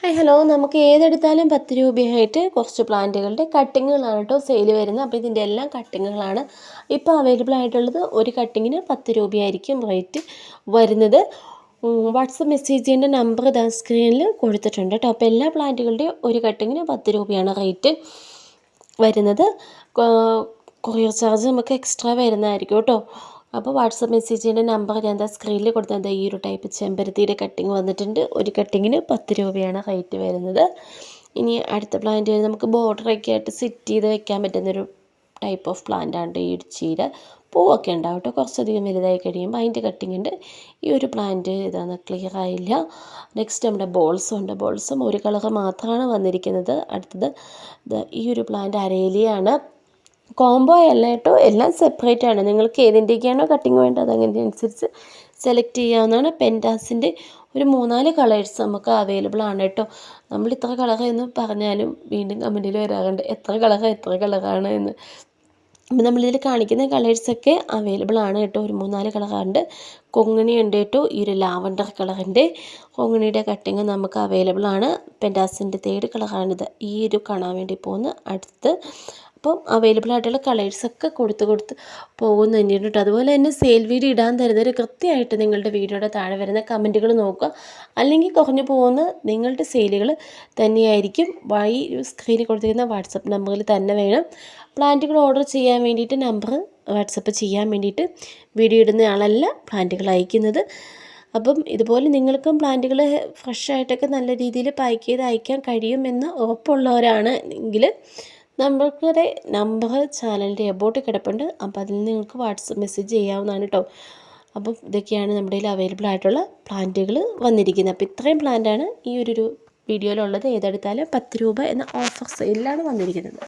Hi hello നമുക്ക് ഏതെടുത്താലും പത്ത് രൂപയായിട്ട് കുറച്ച് പ്ലാന്റുകളുടെ കട്ടിങ്ങുകളാണ് കേട്ടോ സെയിൽ വരുന്നത്. അപ്പോൾ ഇതിന്റെ എല്ലാം കട്ടിങ്ങുകളാണ് ഇപ്പോൾ അവൈലബിൾ ആയിട്ടുള്ളത്. ഒരു കട്ടിങ്ങിന് പത്ത് രൂപയായിരിക്കും റേറ്റ് വരുന്നത്. വാട്സപ്പ് മെസ്സേജ് ചെയ്യേണ്ട നമ്പർ ഇതാ സ്ക്രീനിൽ കൊടുത്തിട്ടുണ്ട് കേട്ടോ. അപ്പോൾ എല്ലാ പ്ലാന്റുകളുടെയും ഒരു കട്ടിങ്ങിന് പത്ത് രൂപയാണ് റേറ്റ് വരുന്നത്. കൊറിയർ ചാർജ് നമുക്ക് എക്സ്ട്രാ വരുന്നതായിരിക്കും കേട്ടോ. അപ്പോൾ വാട്സപ്പ് മെസ്സേജിന്റെ നമ്പർ ഞാൻ എന്താ സ്ക്രീനിൽ കൊടുത്തത്. ഈ ഒരു ടൈപ്പ് ചെമ്പരത്തിയുടെ കട്ടിങ് വന്നിട്ടുണ്ട്. ഒരു കട്ടിങ്ങിന് പത്ത് രൂപയാണ് റേറ്റ് വരുന്നത്. ഇനി അടുത്ത പ്ലാന്റ് നമുക്ക് ബോർഡറൊക്കെ ആയിട്ട് സെറ്റ് ചെയ്ത് വെക്കാൻ പറ്റുന്നൊരു ടൈപ്പ് ഓഫ് പ്ലാന്റ് ആണ് ഈ ഒരു ചീര. പൂവൊക്കെ ഉണ്ടാവും കേട്ടോ. കുറച്ചധികം വലുതായി കഴിയുമ്പോൾ അതിന്റെ കട്ടിങ് ഉണ്ട്. ഈ ഒരു പ്ലാന്റ് ഇതാണ് ക്ലിയർ ആയില്ല. നെക്സ്റ്റ് നമ്മുടെ ബോൾസും ഉണ്ട്. ബോൾസും ഒരു കളർ മാത്രമാണ് വന്നിരിക്കുന്നത്. അടുത്തത് ഈ ഒരു പ്ലാന്റ് അരേലിയാണ്. കോംബോ അല്ല കേട്ടോ. എല്ലാം സെപ്പറേറ്റ് ആണ്. നിങ്ങൾക്ക് ഏതിന്റെയൊക്കെയാണോ കട്ടിങ് വേണ്ടത് അതിനനുസരിച്ച് സെലക്ട് ചെയ്യാവുന്നതാണ്. പെന്റാസിന്റെ ഒരു മൂന്നാൽ കളേഴ്സ് നമുക്ക് അവൈലബിൾ ആണ് കേട്ടോ. നമ്മൾ ഇത്ര കളർ എന്ന് പറഞ്ഞാലും വീണ്ടും കമന്റിൽ വരാറുണ്ട്. എത്ര കളർ എത്ര കളറാണ് എന്ന്. അപ്പം നമ്മളിതിൽ കാണിക്കുന്ന കളേഴ്സൊക്കെ അവൈലബിൾ ആണ് കേട്ടോ. ഒരു മൂന്നാൽ കളറുണ്ട് കൊങ്ങിണി ഉണ്ട് കേട്ടോ. ഈ ഒരു ലാവണ്ടർ കളറിന്റെ കൊങ്ങിണിയുടെ കട്ടിങ് നമുക്ക് അവൈലബിൾ ആണ്. പെന്റാസിന്റെ തേർഡ് കളറാണിത് ഈ ഒരു കാണാൻ വേണ്ടി പോകുന്ന അടുത്ത് അപ്പം അവൈലബിൾ ആയിട്ടുള്ള കളേഴ്സൊക്കെ കൊടുത്ത് കൊടുത്ത് പോകുന്നു തന്നെയാണ് കേട്ടോ. അതുപോലെ തന്നെ സെയിൽ വീഡിയോ ഇടാൻ തരുന്നവർ കൃത്യമായിട്ട് നിങ്ങളുടെ വീഡിയോയുടെ താഴെ വരുന്ന കമന്റുകൾ നോക്കുക. അല്ലെങ്കിൽ കുറഞ്ഞു പോകുന്ന നിങ്ങളുടെ സെയിലുകൾ തന്നെയായിരിക്കും. വൈ സ്ക്രീനിൽ കൊടുത്തിരിക്കുന്ന വാട്സപ്പ് നമ്പറിൽ തന്നെ വേണം. പ്ലാന്റുകൾ ഓർഡർ ചെയ്യാൻ വേണ്ടിയിട്ട് നമ്പർ വാട്സപ്പ് ചെയ്യാൻ വേണ്ടിയിട്ട് വീഡിയോ ഇടുന്ന ആളല്ല പ്ലാന്റുകൾ അയക്കുന്നത്. അപ്പം ഇതുപോലെ നിങ്ങൾക്കും പ്ലാന്റുകൾ ഫ്രഷ് ആയിട്ടൊക്കെ നല്ല രീതിയിൽ പാക്ക് ചെയ്ത് അയക്കാൻ കഴിയുമെന്ന് ഉറപ്പുള്ളവരാണ് എങ്കിൽ നമ്മൾക്കുടെ നമ്പർ ചാനലിന്റെ എബോട്ട് കിടപ്പുണ്ട്. അപ്പോൾ അതിൽ നിങ്ങൾക്ക് വാട്സപ്പ് മെസ്സേജ് ചെയ്യാവുന്നതാണ് കേട്ടോ അപ്പം ഇതൊക്കെയാണ് നമ്മുടെ കയ്യിൽ അവൈലബിൾ ആയിട്ടുള്ള പ്ലാന്റുകൾ വന്നിരിക്കുന്നത്. അപ്പോൾ ഇത്രയും പ്ലാന്റാണ് ഈ ഒരു വീഡിയോയിലുള്ളത് ഏതെടുത്താലും പത്ത് രൂപ എന്ന ഓഫർ സെയിലാണ് വന്നിരിക്കുന്നത്.